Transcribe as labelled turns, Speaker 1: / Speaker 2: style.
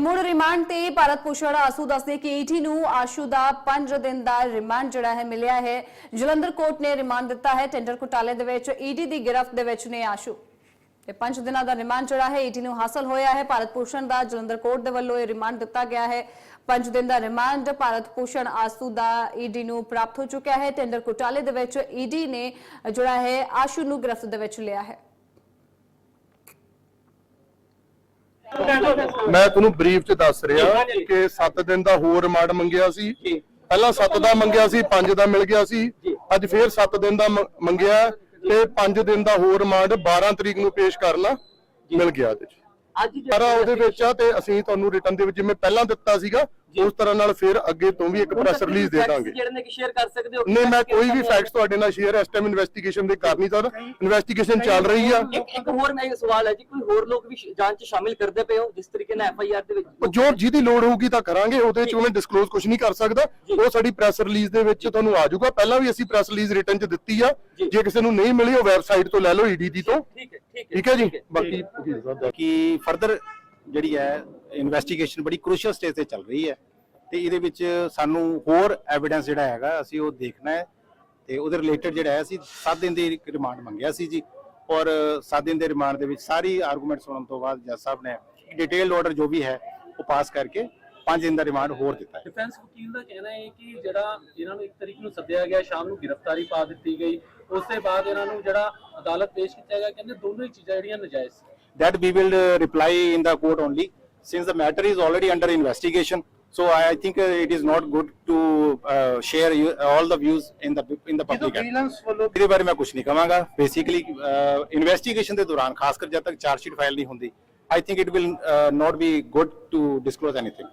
Speaker 1: ਮੁੜ ਰਿਮਾਂਡ ਤੇ ਭਾਰਤ ਭੂਸ਼ਣ ਆਸੂ ਦੱਸਦੇ ਕਿ ਈਟੀ ਨੂੰ ਆਸ਼ੂ ਦਾ 5 ਦਿਨ ਦਾ ਰਿਮਾਂਡ ਜਿਹੜਾ ਹੈ ਮਿਲਿਆ ਹੈ। ਜਲੰਧਰ ਕੋਰਟ ਨੇ ਰਿਮਾਂਡ ਦਿੱਤਾ ਹੈ। ਟੈਂਡਰ ਘੁਟਾਲੇ ਦੇ ਵਿੱਚ ਈਡੀ ਦੀ ਗਿਰਫਤ ਦੇ ਵਿੱਚ ਨੇ ਆਸ਼ੂ। ਤੇ 5 ਦਿਨਾਂ ਦਾ ਰਿਮਾਂਡ ਜਿਹੜਾ ਹੈ ਈਟੀ ਨੂੰ ਹਾਸਲ ਹੋਇਆ ਹੈ। ਭਾਰਤ ਭੂਸ਼ਣ ਦਾ ਜਲੰਧਰ ਕੋਰਟ ਦੇ ਵੱਲੋਂ ਇਹ ਰਿਮਾਂਡ ਦਿੱਤਾ ਗਿਆ ਹੈ। 5 ਦਿਨ ਦਾ ਰਿਮਾਂਡ ਭਾਰਤ ਭੂਸ਼ਣ ਆਸੂ ਦਾ ਈਡੀ ਨੂੰ ਪ੍ਰਾਪਤ ਹੋ ਚੁੱਕਿਆ ਹੈ। ਟੈਂਡਰ ਘੁਟਾਲੇ ਦੇ ਵਿੱਚ ਈਡੀ ਨੇ ਜਿਹੜਾ ਹੈ ਆਸ਼ੂ ਨੂੰ ਗ੍ਰਿਫ਼ਤ ਦੇ ਵਿੱਚ ਲਿਆ ਹੈ।
Speaker 2: ਮੈਂ ਤੁਹਾਨੂੰ ਬਰੀਫ ਚ ਦੱਸ ਰਿਹਾ ਕਿ 7 ਦਿਨ ਦਾ ਹੋਰ ਰਿਮਾਂਡ ਮੰਗਿਆ ਸੀ। ਪਹਿਲਾਂ 7 ਦਾ ਮੰਗਿਆ ਸੀ 5 ਦਾ ਮਿਲ ਗਿਆ ਸੀ। ਅੱਜ ਫੇਰ 7 ਦਿਨ ਦਾ ਮੰਗਿਆ ਤੇ 5 ਦਿਨ ਦਾ ਹੋਰ ਰਿਮਾਂਡ 12 ਤਰੀਕ ਨੂੰ ਪੇਸ਼ ਕਰਨਾ ਮਿਲ ਗਿਆ
Speaker 3: ਅੱਜ। ਜਿਹੜੀ
Speaker 2: ਸਾਰਾ ਉਹਦੇ ਵਿੱਚ ਆ ਤੇ ਅਸੀਂ ਤੁਹਾਨੂੰ ਰਿਟਰਨ ਦੇ ਵਿੱਚ ਜਿਵੇਂ ਪਹਿਲਾਂ ਦਿੱਤਾ ਸੀਗਾ ਉਸ ਤਰ੍ਹਾਂ ਨਾਲ ਫਿਰ ਅੱਗੇ ਤੋਂ ਵੀ ਇੱਕ ਪ੍ਰੈਸ ਰਿਲੀਜ਼ ਦੇ ਦਾਂਗੇ।
Speaker 3: ਜਿਹੜੇ ਨੇ ਕਿ ਸ਼ੇਅਰ ਕਰ ਸਕਦੇ ਹੋ
Speaker 2: ਨਹੀਂ ਮੈਂ ਕੋਈ ਵੀ ਫੈਕਟਸ ਤੁਹਾਡੇ ਨਾਲ ਸ਼ੇਅਰ ਇਸ ਟਾਈਮ ਇਨਵੈਸਟੀਗੇਸ਼ਨ ਦੇ ਕਰ ਨਹੀਂ ਸਕਦਾ ਇਨਵੈਸਟੀਗੇਸ਼ਨ ਚੱਲ ਰਹੀ ਆ।
Speaker 3: ਇੱਕ ਇੱਕ ਹੋਰ ਮੈਂ ਸਵਾਲ ਹੈ ਜੀ ਕੋਈ ਹੋਰ ਲੋਕ ਵੀ ਜਾਂਚ ਚ ਸ਼ਾਮਿਲ ਕਰਦੇ ਪਏ ਹੋ ਜਿਸ ਤਰੀਕੇ ਨਾਲ ਐਫ ਆਈ ਆਰ ਦੇ ਵਿੱਚ?
Speaker 2: ਉਹ ਜੋ ਜਿਹਦੀ ਲੋੜ ਹੋਊਗੀ ਤਾਂ ਕਰਾਂਗੇ ਉਹਦੇ ਚ ਮੈਂ ਡਿਸਕਲੋਜ਼ ਕੁਝ ਨਹੀਂ ਕਰ ਸਕਦਾ। ਉਹ ਸਾਡੀ ਪ੍ਰੈਸ ਰਿਲੀਜ਼ ਦੇ ਵਿੱਚ ਤੁਹਾਨੂੰ ਆ ਜਾਊਗਾ। ਪਹਿਲਾਂ ਵੀ ਅਸੀਂ ਪ੍ਰੈਸ ਰਿਲੀਜ਼ ਰਿਟਰਨ ਚ ਦਿੱਤੀ ਆ। ਜੇ। ਕਿਸੇ ਨੂੰ ਨਹੀਂ ਮਿਲੀ ਉਹ ਵੈਬਸਾਈਟ ਤੋਂ ਲੈ ਲਓ ਈਡੀ ਦੀ ਤੋਂ।
Speaker 3: ਠੀਕ ਹੈ ਠੀਕ ਹੈ
Speaker 2: ਠੀਕ ਹੈ ਜੀ? ਬਾਕੀ
Speaker 4: ਕਿ ਫਰਦਰ ਜਿਹੜੀ ਹੈ ਇਨਵੈਸਟੀਗੇਸ਼ਨ ਬੜੀ ਕ੍ਰੂਸ਼ੀਅਲ ਸਟੇਜ ਤੇ ਚੱਲ ਰਹੀ ਹੈ। ਤੇ ਇਹਦੇ ਵਿੱਚ ਸਾਨੂੰ ਹੋਰ ਐਵੀਡੈਂਸ ਜਿਹੜਾ ਹੈਗਾ, ਅਸੀਂ ਉਹ ਦੇਖਣਾ ਹੈ। ਤੇ ਉਹਦੇ ਰਿਲੇਟਡ ਜਿਹੜਾ ਹੈ, ਅਸੀਂ 7 ਦਿਨ ਦੀ ਰਿਮਾਂਡ ਮੰਗਿਆ ਸੀ ਜੀ। ਔਰ 7 ਦਿਨ ਦੇ ਰਿਮਾਂਡ ਦੇ ਵਿੱਚ ਸਾਰੀ ਆਰਗੂਮੈਂਟ ਸੁਣਨ ਤੋਂ ਬਾਅਦ ਜੱਜ ਸਾਹਿਬ ਨੇ ਡਿਟੇਲ ਆਰਡਰ ਜੋ ਵੀ ਹੈ, ਉਹ ਪਾਸ ਕਰਕੇ 5 ਦਿਨ ਦਾ ਰਿਮਾਂਡ ਹੋਰ ਦਿੱਤਾ ਹੈ।
Speaker 5: ਡਿਫੈਂਸ ਵਕੀਲ ਦਾ ਕਹਿਣਾ ਹੈ ਕਿ ਜਿਹੜਾ ਇਹਨਾਂ ਨੂੰ ਇੱਕ ਤਰੀਕ ਨੂੰ ਸੱਦਿਆ ਗਿਆ, ਸ਼ਾਮ ਨੂੰ ਗ੍ਰਿਫਤਾਰੀ ਪਾ ਦਿੱਤੀ ਗਈ। ਉਸ ਤੋਂ ਬਾਅਦ ਇਹਨਾਂ ਨੂੰ ਜਿਹੜਾ ਅਦਾਲਤ ਪੇਸ਼ ਕੀਤਾ ਗਿਆ, ਕਹਿੰਦੇ ਦੋਨੋਂ ਹੀ ਚੀਜ਼ਾਂ ਜਿਹੜੀਆਂ ਨਜਾਇਜ਼ ਸੀ।
Speaker 4: That we will uh, reply in the court only since the matter is already under investigation so i think uh, it is not good to uh, share you, all the views in the in the public ਇਹਦੇ ਬਾਰੇ ਮੈਂ ਕੁਝ ਨਹੀਂ ਕਹਾਂਗਾ basically investigation ਦੇ ਦੌਰਾਨ ਖਾਸ ਕਰ ਜਦ ਤੱਕ ਚਾਰਜ ਸ਼ੀਟ ਫਾਈਲ ਨਹੀਂ ਹੁੰਦੀ I think it will not be good to disclose anything